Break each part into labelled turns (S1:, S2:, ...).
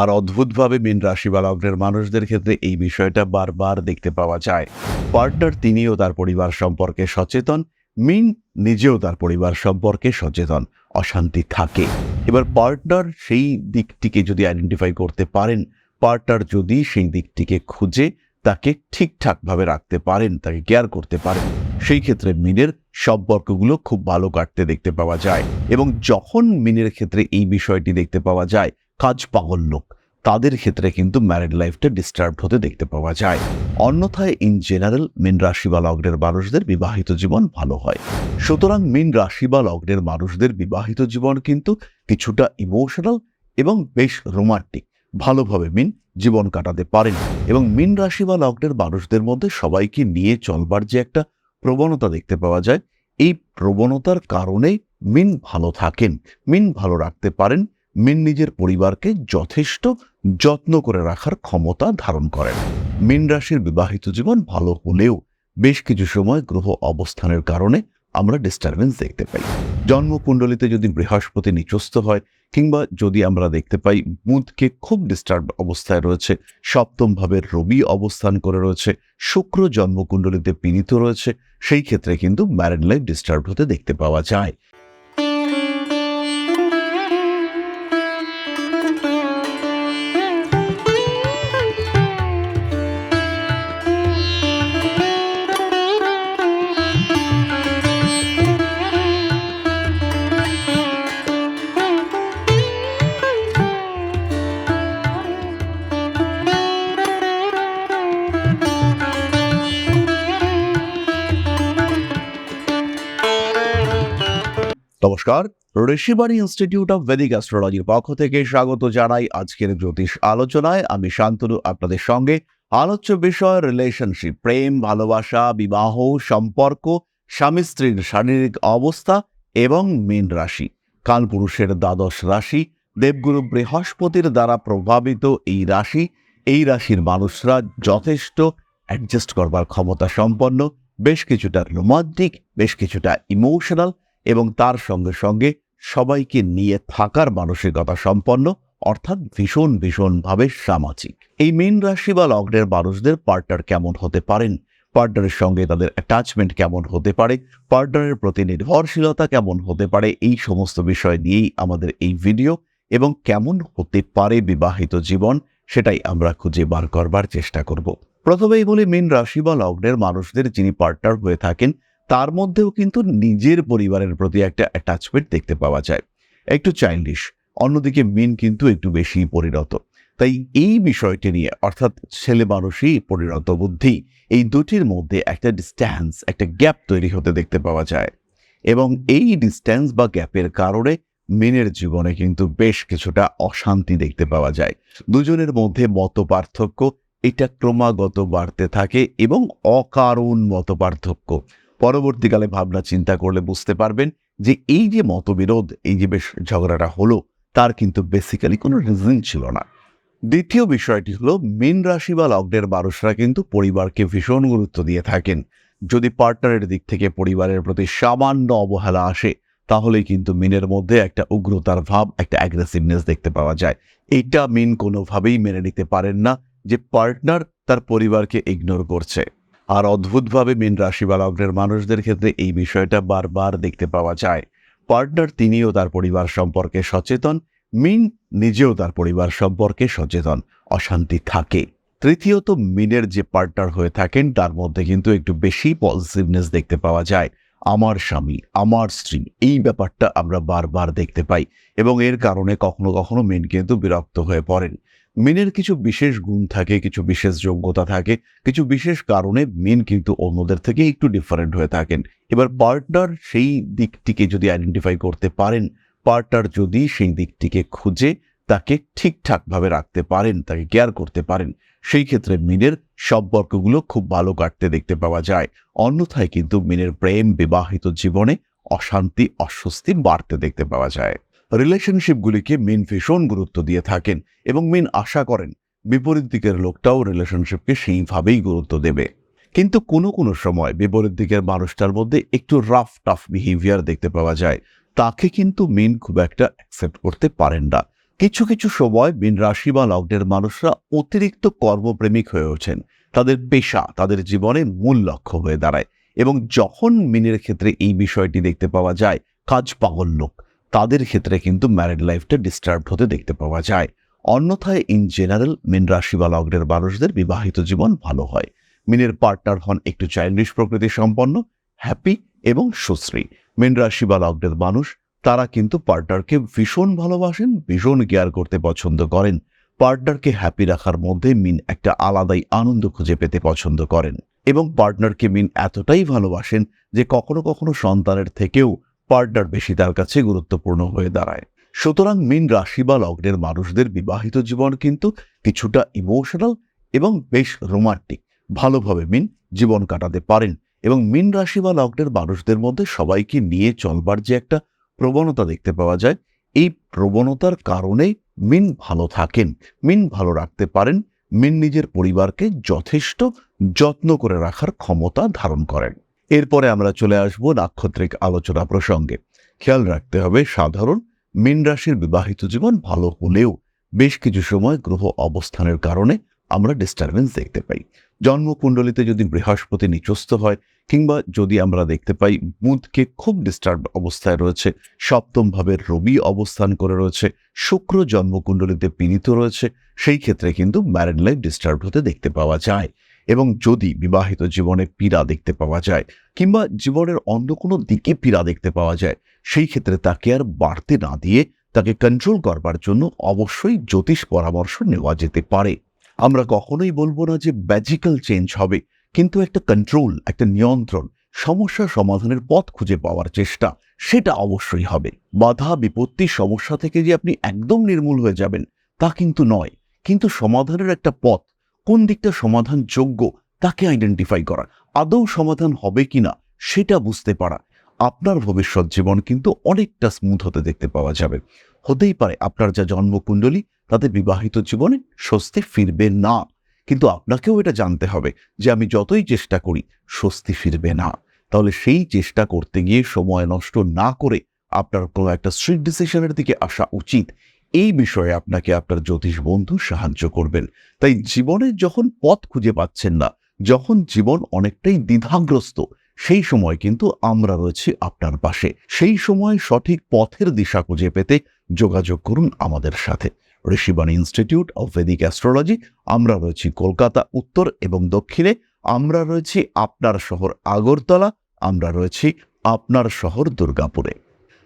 S1: আর অদ্ভুতভাবে মীন রাশি বা লগ্নের মানুষদের ক্ষেত্রে এই বিষয়টা বারবার দেখতে পাওয়া যায়। পার্টনার তিনিও তার পরিবার সম্পর্কে সচেতন, মিন নিজেও তার পরিবার সম্পর্কে সচেতন, অশান্তি থাকে। এবার পার্টনার সেই দিকটিকে যদি আইডেন্টিফাই করতে পারেন, পার্টনার যদি সেই দিকটিকে খুঁজে তাকে ঠিকঠাকভাবে রাখতে পারেন, তাকে কেয়ার করতে পারেন, সেই ক্ষেত্রে মিনের সম্পর্কগুলো খুব ভালো কাটতে দেখতে পাওয়া যায়। এবং যখন মিনের ক্ষেত্রে এই বিষয়টি দেখতে পাওয়া যায় কাজ পাগল লোক। তাদের ক্ষেত্রে কিন্তু ম্যারিড লাইফটা ডিস্টার্ব হতে দেখতে পাওয়া যায়। অন্যথায় ইন জেনারেল মিন রাশি বা লগ্নের মানুষদের বিবাহিত জীবন ভালো হয়। সুতরাং মিন রাশি বা লগ্নের মানুষদের বিবাহিত জীবন কিন্তু কিছুটা ইমোশনাল এবং বেশ রোমান্টিক ভালোভাবে মিন জীবন কাটাতে পারেন এবং মিন রাশি বা লগ্নের মানুষদের মধ্যে সবাইকে নিয়ে চলবার যে একটা প্রবণতা দেখতে পাওয়া যায়, এই প্রবণতার কারণে মিন ভালো থাকেন। মিন ভালো রাখতে পারেন মিন নিজের পরিবারকে যথেষ্ট যত্ন করে রাখার ক্ষমতা ধারণ করেন। মিন রাশির বিবাহিত জীবন ভালো হলেও বেশ কিছু সময় গ্রহ অবস্থানের কারণে আমরা ডিস্টারবেন্স দেখতে পাই। জন্মকুণ্ডলিতে যদি বৃহস্পতি নিচস্থ হয় কিংবা যদি আমরা দেখতে পাই বুধকে খুব ডিস্টার্ব অবস্থায় রয়েছে সপ্তম ভাবের রবি অবস্থান করে রয়েছে, শুক্র জন্মকুণ্ডলিতে পীড়িত রয়েছে, সেই ক্ষেত্রে কিন্তু ম্যারেড লাইফ ডিস্টার্ব হতে দেখতে পাওয়া যায়। নমস্কার। ঋষিবাণী ইনস্টিটিউট অফ ভেদিক অ্যাস্ট্রোলজির পক্ষ থেকে স্বাগত জানাই আজকের জ্যোতিষ আলোচনায়। আমি শান্তনু, আপনাদের সঙ্গে। আলোচ্য বিষয় রিলেশনশিপ প্রেম, ভালোবাসা, বিবাহ, সম্পর্ক, স্বামী স্ত্রীর শারীরিক অবস্থা এবং মীন রাশি। কালপুরুষের দ্বাদশ রাশি, দেবগুরু বৃহস্পতির দ্বারা প্রভাবিত এই রাশি। এই রাশির মানুষরা যথেষ্ট অ্যাডজাস্ট করবার ক্ষমতা সম্পন্ন। বেশ কিছুটা রোমান্টিক বেশ কিছুটা ইমোশনাল এবং তার সঙ্গে সঙ্গে সবাইকে নিয়ে থাকার মানসিকতা সম্পন্ন, অর্থাৎ ভীষণ ভীষণভাবে সামাজিক। এই মীন রাশি বা লগ্নের মানুষদের পার্টনার কেমন হতে পারেন? পার্টনারের সঙ্গে তাদের অ্যাটাচমেন্ট কেমন হতে পারে? পার্টনারের প্রতি নির্ভরশীলতা কেমন হতে পারে? এই সমস্ত বিষয় নিয়েই আমাদের এই ভিডিও এবং কেমন হতে পারে বিবাহিত জীবন সেটাই আমরা খুঁজে বার করবার চেষ্টা করব। প্রথমেই বলি মীন রাশি বা লগ্নের মানুষদের যিনি পার্টনার হয়ে থাকেন তার মধ্যেও কিন্তু নিজের পরিবারের প্রতি একটা অ্যাটাচমেন্ট দেখতে পাওয়া যায়। একটু চাইল্ডিশ অন্যদিকে মিন কিন্তু একটু বেশি পরিণত। তাই এই বিষয়টি নিয়ে, অর্থাৎ ছেলে মানুষই পরিণত বুদ্ধি, এই দুটির মধ্যে একটা ডিস্ট্যান্স একটা গ্যাপ তৈরি হতে দেখতে পাওয়া যায়। এবং এই ডিস্ট্যান্স বা গ্যাপের কারণে মিনের জীবনে কিন্তু বেশ কিছুটা অশান্তি দেখতে পাওয়া যায়। দুজনের মধ্যে মত পার্থক্য এটা ক্রমাগত বাড়তে থাকে এবং অকারণ মত পার্থক্য পরবর্তীকালে ভাবনা চিন্তা করলে বুঝতে পারবেন যে এই যে মতবিরোধ, এই যে বেশ ঝগড়াটা হলো, তার কিন্তু বেসিক্যালি কোনো রিজন ছিল না। দ্বিতীয় বিষয়টি হলো, মীন রাশি বা লগ্নের মানুষরা কিন্তু পরিবারকে ভীষণ গুরুত্ব দিয়ে থাকেন। যদি পার্টনারের দিক থেকে পরিবারের প্রতি সামান্য অবহেলা আসে, তাহলেই কিন্তু মিনের মধ্যে একটা উগ্রতার ভাব, একটা অ্যাগ্রেসিভনেস দেখতে পাওয়া যায়। এইটা মিন কোনোভাবেই মেনে নিতে পারেন না যে পার্টনার তার পরিবারকে ইগনোর করছে। আর অদ্ভুতভাবে মীন রাশি বা লগ্নের মানুষদের ক্ষেত্রে এই বিষয়টা বারবার দেখতে পাওয়া যায়। পার্টনার তিনিও তার পরিবার সম্পর্কে সচেতন, মিন নিজেও তার পরিবার সম্পর্কে সচেতন, অশান্তি থাকে। তৃতীয়ত, মিনের যে পার্টনার হয়ে থাকেন, তার মধ্যে কিন্তু একটু বেশি পজিটিভনেস দেখতে পাওয়া যায়। আমার স্বামী, আমার স্ত্রী, এই ব্যাপারটা আমরা বারবার দেখতে পাই এবং এর কারণে কখনো কখনো মিন কিন্তু বিরক্ত হয়ে পড়েন। মিনের কিছু বিশেষ গুণ থাকে, কিছু বিশেষ যোগ্যতা থাকে, কিছু বিশেষ কারণে মিন কিন্তু অন্যদের থেকে একটু ডিফারেন্ট হয়ে থাকেন। এবার পার্টনার সেই দিকটিকে যদি আইডেন্টিফাই করতে পারেন পার্টনার যদি সেই দিকটিকে খুঁজে, তাকে ঠিকঠাকভাবে রাখতে পারেন, তাকে কেয়ার করতে পারেন, সেই ক্ষেত্রে মিনের সম্পর্কগুলো খুব ভালো কাটতে দেখতে পাওয়া যায়। অন্যথায় কিন্তু মিনের প্রেম, বিবাহিত জীবনে অশান্তি, অস্বস্তি বাড়তে দেখতে পাওয়া যায়। রিলেশনশিপগুলিকে মিন ভীষণ গুরুত্ব দিয়ে থাকেন এবং মিন আশা করেন বিপরীত দিকের লোকটাও রিলেশনশিপকে সেইভাবেই গুরুত্ব দেবে। কিন্তু কোনো কোনো সময় বিপরীত দিকের মানুষটার মধ্যে একটু রাফ টাফ বিহেভিয়ার দেখতে পাওয়া যায়। তাকে কিন্তু মিন খুব একটা অ্যাকসেপ্ট করতে পারেন না। কিছু কিছু সময় মিন রাশি বা লগ্নের মানুষরা অতিরিক্ত কর্মপ্রেমিক হয়ে ওঠেন। তাদের পেশা, তাদের জীবনে মূল লক্ষ্য হয়ে দাঁড়ায় এবং যখন মিনের ক্ষেত্রে এই বিষয়টি দেখতে পাওয়া যায়, কাজ পাগল লোক। তাদের ক্ষেত্রে কিন্তু ম্যারিড লাইফটা ডিস্টার্ব হতে দেখতে পাওয়া যায়। অন্যথায় ইন জেনারেল মিন রাশি বা লগ্নের মানুষদের বিবাহিত জীবন ভালো হয়। মিনের পার্টনার হন একটু চাইল্ডিশ প্রকৃতি সম্পন্ন হ্যাপি এবং সুশ্রী। মিন রাশি বা লগ্নের মানুষ, তারা কিন্তু পার্টনারকে ভীষণ ভালোবাসেন, ভীষণ কেয়ার করতে পছন্দ করেন। পার্টনারকে হ্যাপি রাখার মধ্যে মিন একটা আলাদাই আনন্দ খুঁজে পেতে পছন্দ করেন। এবং পার্টনারকে মিন এতটাই ভালোবাসেন যে কখনো কখনো সন্তানের থেকেও পার্টনার বেশি তার কাছে গুরুত্বপূর্ণ হয়ে দাঁড়ায়। সুতরাং মিন রাশি বা লগ্নের মানুষদের বিবাহিত জীবন কিন্তু কিছুটা ইমোশনাল এবং বেশ রোমান্টিক ভালোভাবে মিন জীবন কাটাতে পারেন এবং মিন রাশি বা লগ্নের মানুষদের মধ্যে সবাইকে নিয়ে চলবার যে একটা প্রবণতা দেখতে পাওয়া যায়, এই প্রবণতার কারণে মিন ভালো থাকেন। মিন ভালো রাখতে পারেন, মিন নিজের পরিবারকে যথেষ্ট যত্ন করে রাখার ক্ষমতা ধারণ করেন। এরপরে আমরা চলে আসব নাক্ষত্রিক আলোচনা প্রসঙ্গে। খেয়াল রাখতে হবে, সাধারণ মিন রাশির বিবাহিত জীবন ভালো হলেও বেশ কিছু সময় গ্রহ অবস্থানের কারণে আমরা ডিস্টারবেন্স দেখতে পাই। জন্মকুণ্ডলিতে যদি বৃহস্পতি নিচস্থ হয় কিংবা যদি আমরা দেখতে পাই বুধকে খুব ডিস্টার্ব অবস্থায় রয়েছে, সপ্তম ভাবের রবি অবস্থান করে রয়েছে, শুক্র জন্মকুণ্ডলিতে পীড়িত রয়েছে, সেই ক্ষেত্রে কিন্তু ম্যারিড লাইফ ডিস্টার্ব হতে দেখতে পাওয়া যায়। এবং যদি বিবাহিত জীবনে পীড়া দেখতে পাওয়া যায় কিংবা জীবনের অন্য কোনো দিকে পীড়া দেখতে পাওয়া যায়, সেই ক্ষেত্রে তাকে আর বাড়তে না দিয়ে তাকে কন্ট্রোল করবার জন্য অবশ্যই জ্যোতিষ পরামর্শ নেওয়া যেতে পারে। আমরা কখনোই বলব না যে ম্যাজিক্যাল চেঞ্জ হবে, কিন্তু একটা কন্ট্রোল একটা নিয়ন্ত্রণ, সমস্যা সমাধানের পথ খুঁজে পাওয়ার চেষ্টা, সেটা অবশ্যই হবে। বাধা, বিপত্তি, সমস্যা থেকে যে আপনি একদম নির্মূল হয়ে যাবেন, তা কিন্তু নয়। কিন্তু সমাধানের একটা পথ কোন দিকটা সমাধান যোগ্য তাকে আইডেন্টিফাই করা। আদৌ সমাধান হবে কিনা সেটা বুঝতে পারা। আপনার ভবিষ্যৎ জীবন কিন্তু অনেকটা স্মুথ হতে দেখতে পাওয়া যাবে। হতেই পারে আপনার যা জন্মকুণ্ডলী, তাতে বিবাহিত জীবনে স্বস্তি ফিরবে না। কিন্তু আপনাকেও এটা জানতে হবে যে আমি যতই চেষ্টা করি, স্বস্তি ফিরবে না। তাহলে সেই চেষ্টা করতে গিয়ে সময় নষ্ট না করে আপনার কোনো একটা স্ট্রিট ডিসিশনের দিকে আসা উচিত। এই বিষয়ে আপনাকে আপনার জ্যোতিষ বন্ধু সাহায্য করবেন। তাই জীবনে যখন পথ খুঁজে পাচ্ছেন না, যখন জীবন অনেকটাই দ্বিধাগ্রস্ত, সেই সময় কিন্তু আমরা রয়েছি আপনার পাশে। সেই সময় সঠিক পথের দিশা খুঁজে পেতে যোগাযোগ করুন আমাদের সাথে। Rishibani institute of Vedic astrology আমরা রয়েছি কলকাতা, উত্তর এবং দক্ষিণে, আমরা রয়েছি আপনার শহর আগরতলা, আমরা রয়েছি আপনার শহর দুর্গাপুরে।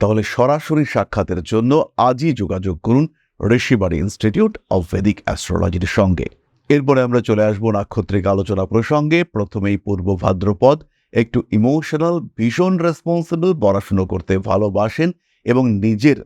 S1: তাহলে সরাসরি সাক্ষাতের জন্য আজই যোগাযোগ করুন ঋষিবাড়ি ইনস্টিটিউট অফ ভেদিক অ্যাস্ট্রোলজির সঙ্গে। এরপরে আমরা চলে আসব নাক্ষত্রিক আলোচনা প্রসঙ্গে। প্রথমেই পূর্ব ভাদ্রপদ, একটু ইমোশনাল ভীষণ রেসপন্সিবল পড়াশুনো করতে ভালোবাসেন এবং নিজের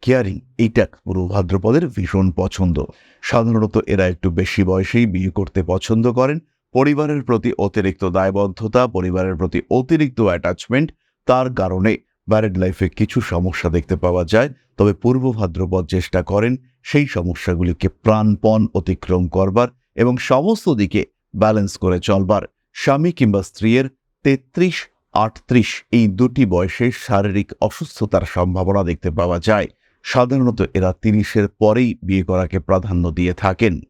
S1: কেয়ারিং এইটা পূর্ব ভাদ্রপদের ভীষণ পছন্দ। সাধারণত এরা একটু বেশি বয়সেই বিয়ে করতে পছন্দ করেন। পরিবারের প্রতি অতিরিক্ত দায়বদ্ধতা, পরিবারের প্রতি অতিরিক্ত অ্যাটাচমেন্ট তার কারণে ম্যারিড লাইফে কিছু সমস্যা দেখতে পাওয়া যায়, তবে পূর্ব ভাদ্রপদ চেষ্টা করেন, সেই সমস্যাগুলিকে প্রাণপণ অতিক্রম করবার এবং সমস্ত দিকে ব্যালেন্স করে চলবার। স্বামী কিংবা স্ত্রীয়ের তেত্রিশ, আটত্রিশ এই দুটি বয়সে শারীরিক অসুস্থতার সম্ভাবনা দেখতে পাওয়া যায়। সাধারণত এরা তিরিশের পরেই বিয়ে করাকে প্রাধান্য দিয়ে থাকেন।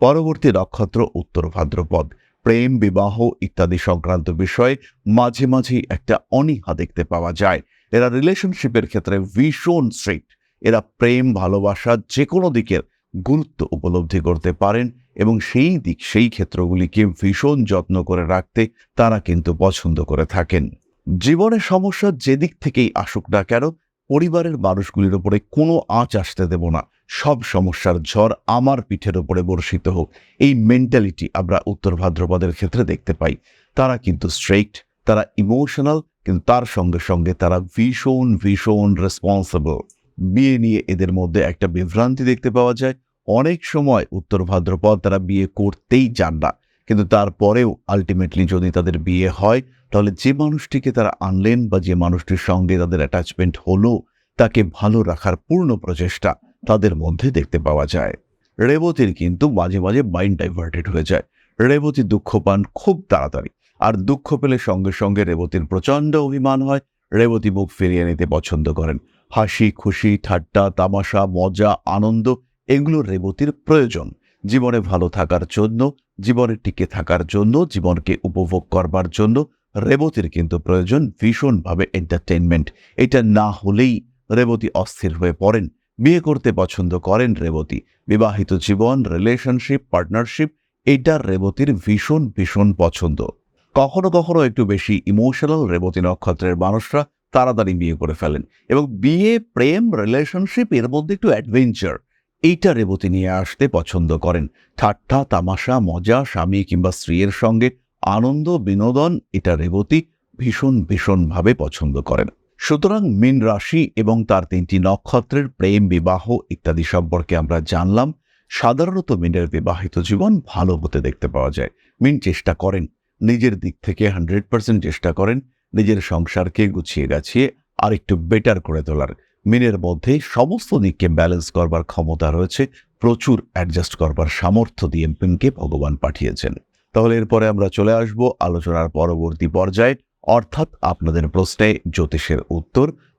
S1: পরবর্তী নক্ষত্র উত্তর ভাদ্রপদ। প্রেম, বিবাহ ইত্যাদি সংক্রান্ত বিষয়ে মাঝে মাঝেই একটা অনীহা দেখতে পাওয়া যায়। এরা রিলেশনশিপের ক্ষেত্রে ভীষণ স্ট্রিক্ট এরা প্রেম, ভালোবাসা যে কোনো দিকের গুরুত্ব উপলব্ধি করতে পারেন এবং সেই দিক, সেই ক্ষেত্রগুলিকে ভীষণ যত্ন করে রাখতে তারা কিন্তু পছন্দ করে থাকেন। জীবনের সমস্যা যেদিক থেকেই আসুক না কেন, পরিবারের মানুষগুলির উপরে কোনো আঁচ আসতে দেব না। সব সমস্যার ঝড় আমার পিঠের উপরে বর্ষিত হোক। এই মেন্টালিটি আমরা উত্তর ভাদ্রপদের ক্ষেত্রে দেখতে পাই। তারা কিন্তু স্ট্রেইট তারা ইমোশনাল কিন্তু তার সঙ্গে সঙ্গে তারা ভীষণ ভীষণ রেসপন্সিবল বিয়ে নিয়ে এদের মধ্যে একটা বিভ্রান্তি দেখতে পাওয়া যায়। অনেক সময় উত্তর ভাদ্রপদ তারা বিয়ে করতেই চান না। কিন্তু তারপরেও আলটিমেটলি যদি তাদের বিয়ে হয়, তাহলে যে মানুষটিকে তারা আনলেন বা যে মানুষটির সঙ্গে তাদের অ্যাটাচমেন্ট হলো, তাকে ভালো রাখার পূর্ণ প্রচেষ্টা তাদের মধ্যে দেখতে পাওয়া যায়। রেবতীর কিন্তু মাঝে মাঝে মাইন্ড ডাইভার্টেড হয়ে যায়। রেবতী দুঃখ পান খুব তাড়াতাড়ি। আর দুঃখ পেলে সঙ্গে সঙ্গে রেবতীর প্রচণ্ড অভিমান হয়। রেবতী মুখ ফিরিয়ে নিতে পছন্দ করেন। হাসি, খুশি, ঠাট্টা, তামাশা, মজা, আনন্দ, এগুলো রেবতীর প্রয়োজন। জীবনে ভালো থাকার জন্য, জীবনে টিকে থাকার জন্য, জীবনকে উপভোগ করবার জন্য রেবতীর কিন্তু প্রয়োজন ভীষণভাবে এন্টারটেনমেন্ট এটা না হলেই রেবতী অস্থির হয়ে পড়েন। বিয়ে করতে পছন্দ করেন রেবতী। বিবাহিত জীবন রিলেশনশিপ পার্টনারশিপ এটা রেবতীর ভীষণ ভীষণ পছন্দ। কখনো কখনো একটু বেশি ইমোশনাল রেবতী নক্ষত্রের মানুষরা তাড়াতাড়ি বিয়ে করে ফেলেন এবং বিয়ে, প্রেম রিলেশনশিপ এর মধ্যে একটু অ্যাডভেঞ্চার এইটা রেবতী নিয়ে আসতে পছন্দ করেন। ঠাট্টা, তামাশা, মজা, স্বামী কিংবা স্ত্রীর সঙ্গে আনন্দ, বিনোদন এটা রেবতী ভীষণ, ভীষণভাবে পছন্দ করেন। সুতরাং মীন রাশি এবং তার তিনটি নক্ষত্রের প্রেম, বিবাহ ইত্যাদি সম্পর্কে আমরা জানলাম। সাধারণত মিনের বিবাহিত জীবন ভালো হতে দেখতে পাওয়া যায়। মিন চেষ্টা করেন। নিজের দিক থেকে হান্ড্রেড পার্সেন্ট চেষ্টা করেন, নিজের সংসারকে গুছিয়ে গাছিয়ে আর একটু বেটার করে তোলার। মিনের মধ্যে সমস্ত দিককে ব্যালেন্স করবার ক্ষমতা রয়েছে, প্রচুর অ্যাডজাস্ট করবার সামর্থ্য দিয়ে মিনকে ভগবান পাঠিয়েছেন। তাহলে এরপরে আমরা চলে আসব আলোচনার পরবর্তী পর্যায়ে, অর্থাৎ আপনাদের প্রশ্নে জ্যোতিষের উত্তর।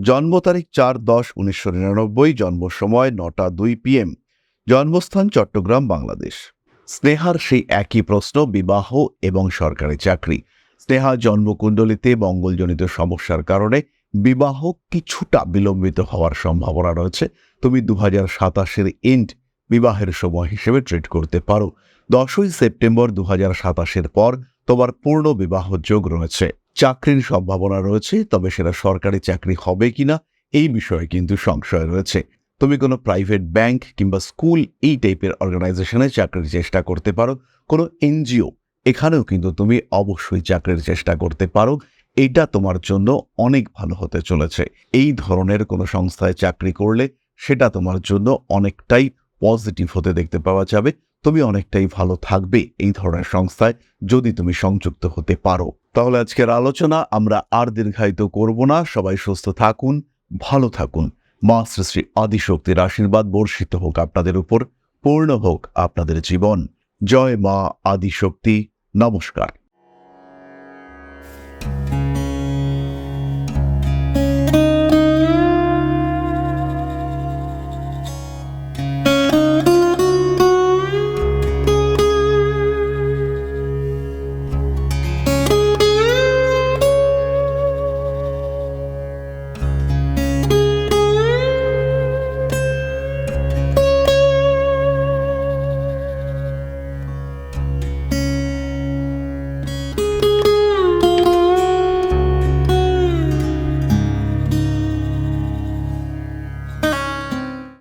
S1: জন্ম তারিখ চার দশ উনিশশো নিরানব্বই, জন্ম সময় নটা দুই পিএম। জন্মস্থান চট্টগ্রাম, বাংলাদেশ। স্নেহার সেই একই প্রশ্ন, বিবাহ এবং সরকারি চাকরি। স্নেহা জন্মকুণ্ডলিতে মঙ্গলজনিত সমস্যার কারণে বিবাহ কিছুটা বিলম্বিত হওয়ার সম্ভাবনা রয়েছে। তুমি দু হাজার সাতাশের এন্ড বিবাহের সময় হিসেবে ট্রিট করতে পারো। দশই সেপ্টেম্বর দু হাজার সাতাশের পর তোমার পূর্ণ বিবাহ যোগ রয়েছে। চাকরির সম্ভাবনা রয়েছে, তবে সেটা সরকারি চাকরি হবে কিনা এই বিষয়ে কিন্তু সংশয় রয়েছে। তুমি কোনো প্রাইভেট ব্যাংক কিংবা স্কুল এই টাইপের অর্গানাইজেশনে চাকরির চেষ্টা করতে পারো, কোনো এনজিও এখানেও কিন্তু তুমি অবশ্যই চাকরির চেষ্টা করতে পারো, এটা তোমার জন্য অনেক ভালো হতে চলেছে। এই ধরনের কোনো সংস্থায় চাকরি করলে সেটা তোমার জন্য অনেকটাই পজিটিভ হতে দেখতে পাওয়া যাবে। তুমি অনেকটাই ভালো থাকবে এই ধরনের সংস্থায় যদি তুমি সংযুক্ত হতে পারো। তাহলে আজকের আলোচনা আমরা আর দীর্ঘায়িত করব না। সবাই সুস্থ থাকুন, ভালো থাকুন। মা শ্রী আদিশক্তির আশীর্বাদ বর্ষিত হোক আপনাদের উপর, পূর্ণ হোক আপনাদের জীবন। জয় মা আদিশক্তি। নমস্কার।